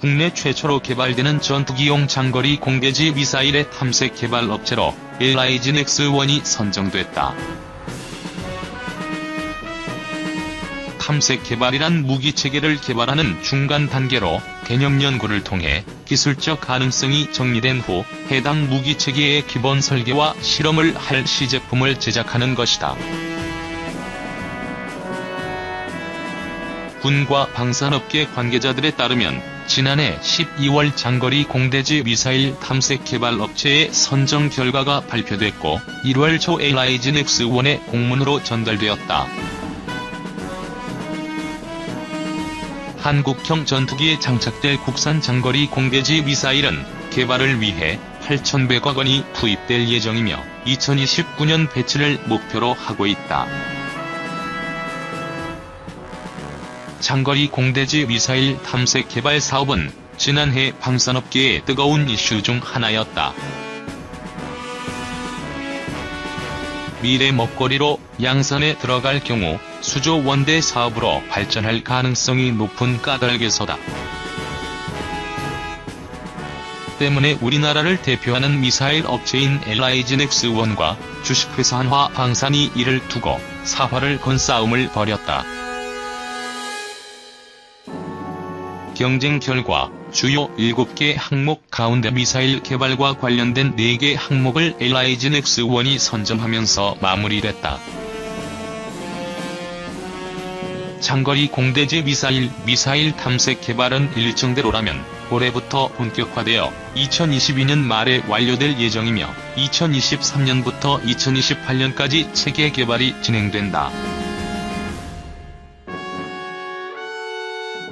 국내 최초로 개발되는 전투기용 장거리 공대지 미사일의 탐색 개발 업체로 LIG 넥스1이 선정됐다. 탐색 개발이란 무기 체계를 개발하는 중간 단계로 개념 연구를 통해 기술적 가능성이 정리된 후 해당 무기 체계의 기본 설계와 실험을 할 시제품을 제작하는 것이다. 군과 방산업계 관계자들에 따르면 지난해 12월 장거리 공대지 미사일 탐색 개발 업체의 선정 결과가 발표됐고 1월 초 LIG 넥스1의 공문으로 전달되었다. 한국형 전투기에 장착될 국산 장거리 공대지 미사일은 개발을 위해 8,100억 원이 투입될 예정이며 2029년 배치를 목표로 하고 있다. 장거리 공대지 미사일 탐색 개발 사업은 지난해 방산업계의 뜨거운 이슈 중 하나였다. 미래 먹거리로 양산에 들어갈 경우 수조 원대 사업으로 발전할 가능성이 높은 까닭에서다. 때문에 우리나라를 대표하는 미사일 업체인 LIG 넥스1과 주식회사 한화 방산이 이를 두고 사활을 건 싸움을 벌였다. 경쟁 결과 주요 7개 항목 가운데 미사일 개발과 관련된 4개 항목을 LIG 넥스1이 선점하면서 마무리됐다. 장거리 공대지 미사일, 미사일 탐색 개발은 일정대로라면 올해부터 본격화되어 2022년 말에 완료될 예정이며 2023년부터 2028년까지 체계 개발이 진행된다.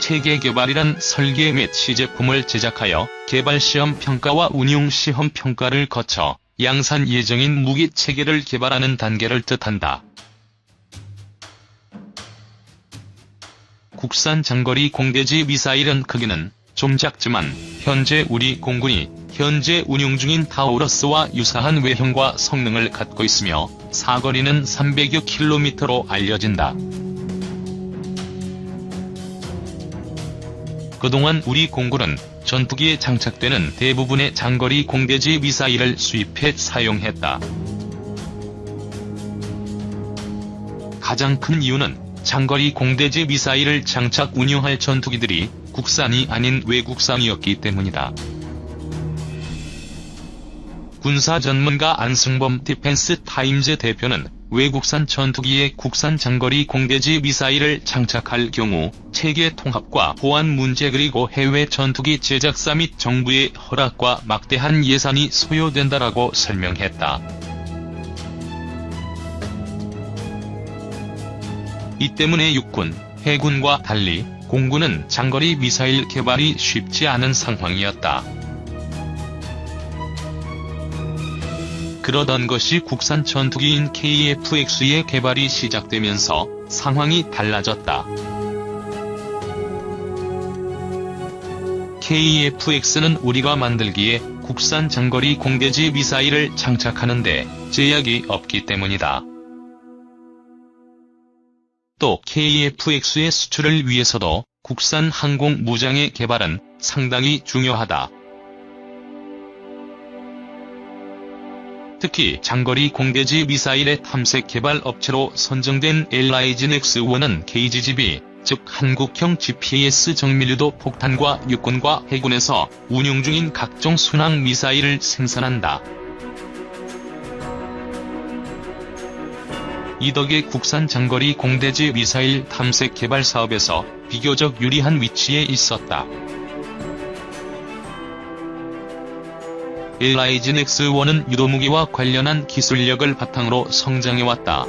체계 개발이란 설계 및 시제품을 제작하여 개발 시험 평가와 운용 시험 평가를 거쳐 양산 예정인 무기 체계를 개발하는 단계를 뜻한다. 국산 장거리 공대지 미사일은 크기는 좀 작지만 현재 우리 공군이 현재 운용 중인 타우러스와 유사한 외형과 성능을 갖고 있으며 사거리는 300여 킬로미터로 알려진다. 그동안 우리 공군은 전투기에 장착되는 대부분의 장거리 공대지 미사일을 수입해 사용했다. 가장 큰 이유는 장거리 공대지 미사일을 장착 운용할 전투기들이 국산이 아닌 외국산이었기 때문이다. 군사 전문가 안승범 디펜스 타임즈 대표는 외국산 전투기에 국산 장거리 공대지 미사일을 장착할 경우 체계 통합과 보안 문제 그리고 해외 전투기 제작사 및 정부의 허락과 막대한 예산이 소요된다라고 설명했다. 이 때문에 육군, 해군과 달리 공군은 장거리 미사일 개발이 쉽지 않은 상황이었다. 그러던 것이 국산 전투기인 KF-X의 개발이 시작되면서 상황이 달라졌다. KF-X는 우리가 만들기에 국산 장거리 공대지 미사일을 장착하는데 제약이 없기 때문이다. 또 KF-X의 수출을 위해서도 국산 항공 무장의 개발은 상당히 중요하다. 특히 장거리 공대지 미사일의 탐색 개발 업체로 선정된 LIG 넥스1은 KGGB, 즉 한국형 GPS 정밀유도 폭탄과 육군과 해군에서 운용 중인 각종 순항 미사일을 생산한다. 이 덕에 국산 장거리 공대지 미사일 탐색 개발 사업에서 비교적 유리한 위치에 있었다. LIG 넥스1은 유도무기와 관련한 기술력을 바탕으로 성장해왔다.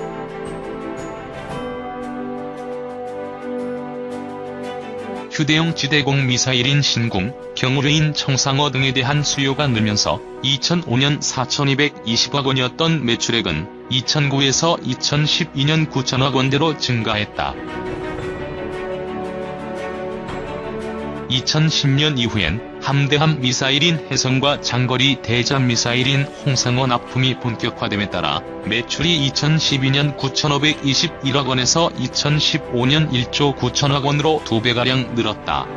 휴대용 지대공 미사일인 신궁, 경우뢰인 청상어 등에 대한 수요가 늘면서 2005년 4,220억 원이었던 매출액은 2009에서 2012년 9천억 원대로 증가했다. 2010년 이후엔 함대함 미사일인 해성과 장거리 대잠 미사일인 홍상어 납품이 본격화됨에 따라 매출이 2012년 9,521억 원에서 2015년 1조 9천억 원으로 2배가량 늘었다.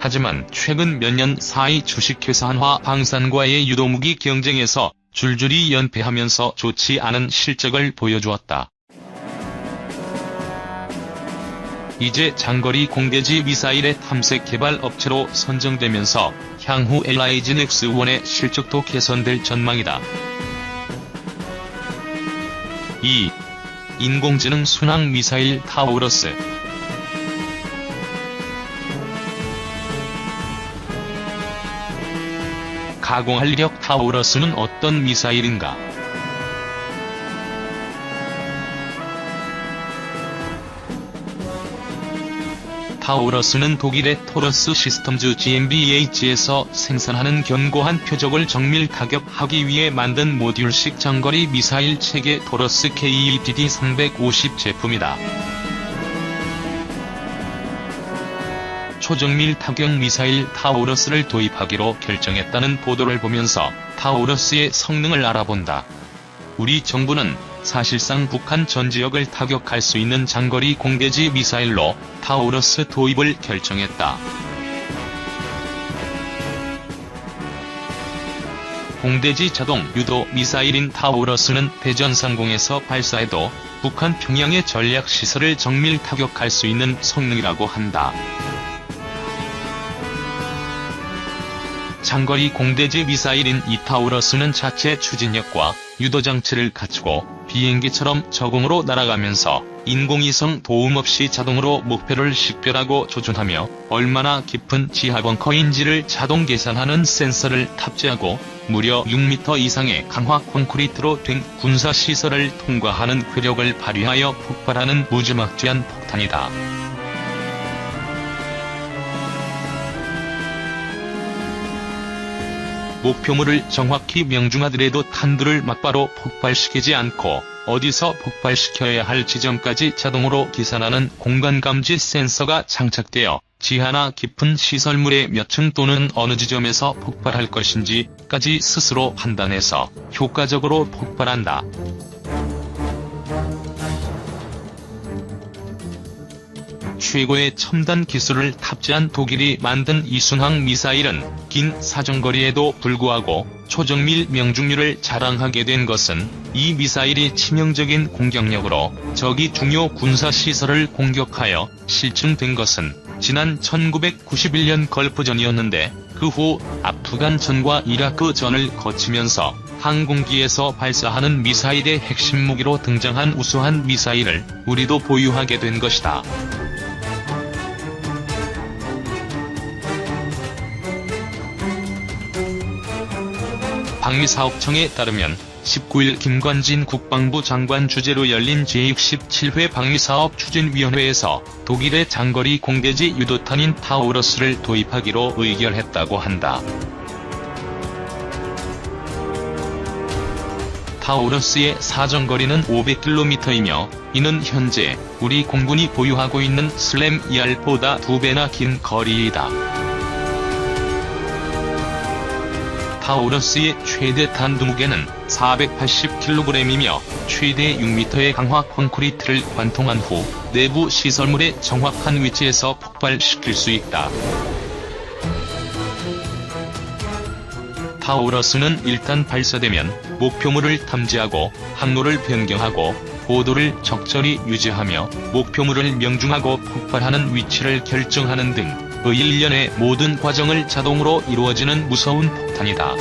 하지만 최근 몇 년 사이 주식회사 한화 방산과의 유도무기 경쟁에서 줄줄이 연패하면서 좋지 않은 실적을 보여주었다. 이제 장거리 공대지 미사일의 탐색 개발 업체로 선정되면서 향후 LIG 넥스1의 실적도 개선될 전망이다. 2. 인공지능 순항 미사일 타우러스 가공할 력 타우러스는 어떤 미사일인가? 타우러스는 독일의 토러스 시스템즈 GmbH에서 생산하는 견고한 표적을 정밀 타격하기 위해 만든 모듈식 장거리 미사일 체계 토러스 KETD 350 제품이다. 초정밀 타격 미사일 타우러스를 도입하기로 결정했다는 보도를 보면서 타우러스의 성능을 알아본다. 우리 정부는 사실상 북한 전 지역을 타격할 수 있는 장거리 공대지 미사일로 타우러스 도입을 결정했다. 공대지 자동 유도 미사일인 타우러스는 대전 상공에서 발사해도 북한 평양의 전략 시설을 정밀 타격할 수 있는 성능이라고 한다. 장거리 공대지 미사일인 이 타우러스는 자체 추진력과 유도장치를 갖추고 비행기처럼 저공으로 날아가면서 인공위성 도움 없이 자동으로 목표를 식별하고 조준하며 얼마나 깊은 지하 벙커인지를 자동 계산하는 센서를 탑재하고 무려 6m 이상의 강화 콘크리트로 된 군사시설을 통과하는 괴력을 발휘하여 폭발하는 무지막지한 폭탄이다. 목표물을 정확히 명중하더라도 탄두를 막바로 폭발시키지 않고 어디서 폭발시켜야 할 지점까지 자동으로 계산하는 공간감지 센서가 장착되어 지하나 깊은 시설물의 몇 층 또는 어느 지점에서 폭발할 것인지까지 스스로 판단해서 효과적으로 폭발한다. 최고의 첨단 기술을 탑재한 독일이 만든 이순항 미사일은 긴 사정거리에도 불구하고 초정밀 명중률을 자랑하게 된 것은 이 미사일이 치명적인 공격력으로 적이 중요 군사시설을 공격하여 실증된 것은 지난 1991년 걸프전이었는데 그 후 아프간전과 이라크전을 거치면서 항공기에서 발사하는 미사일의 핵심 무기로 등장한 우수한 미사일을 우리도 보유하게 된 것이다. 방위사업청에 따르면 19일 김관진 국방부 장관 주재로 열린 제67회 방위사업 추진위원회에서 독일의 장거리 공대지 유도탄인 타우러스를 도입하기로 의결했다고 한다. 타우러스의 사정거리는 500km이며 이는 현재 우리 공군이 보유하고 있는 슬램 ER보다 두 배나 긴 거리이다. 타우러스의 최대 탄두 무게는 480kg이며 최대 6m의 강화 콘크리트를 관통한 후 내부 시설물의 정확한 위치에서 폭발시킬 수 있다. 타우러스는 일단 발사되면 목표물을 탐지하고 항로를 변경하고 고도를 적절히 유지하며 목표물을 명중하고 폭발하는 위치를 결정하는 등 그 일련의 모든 과정을 자동으로 이루어지는 무서운 폭탄이다.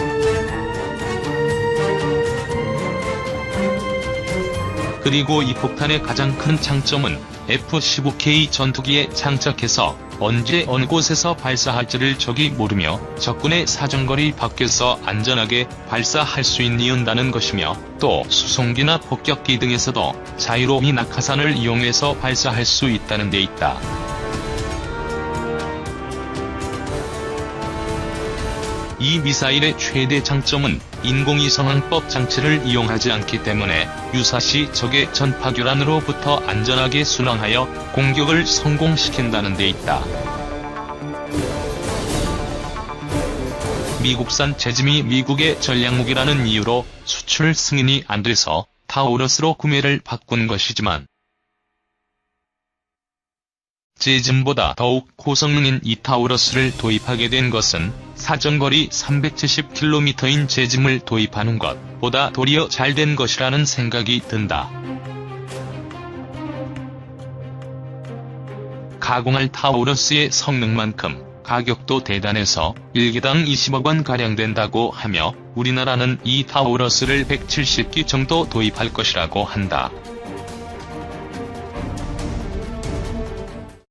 그리고 이 폭탄의 가장 큰 장점은 F-15K 전투기에 장착해서 언제 어느 곳에서 발사할지를 적이 모르며 적군의 사정거리 밖에서 안전하게 발사할 수 있는다는 것이며 또 수송기나 폭격기 등에서도 자유로운 낙하산을 이용해서 발사할 수 있다는 데 있다. 이 미사일의 최대 장점은 인공위성항법 장치를 이용하지 않기 때문에 유사시 적의 전파교란으로부터 안전하게 순항하여 공격을 성공시킨다는 데 있다. 미국산 재짐이 미국의 전략무기라는 이유로 수출 승인이 안 돼서 타우러스로 구매를 바꾼 것이지만 재즘보다 더욱 고성능인 이 타우러스를 도입하게 된 것은 사정거리 370km인 재즘을 도입하는 것보다 도리어 잘 된 것이라는 생각이 든다. 가공할 타우러스의 성능만큼 가격도 대단해서 1기당 20억 원 가량 된다고 하며 우리나라는 이 타우러스를 170기 정도 도입할 것이라고 한다.